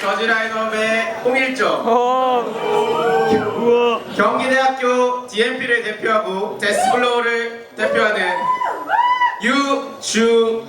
저지 라인업의 홍일점 우와. 경기대학교 DMP를 대표하고 데스글로우를 대표하는 유주혜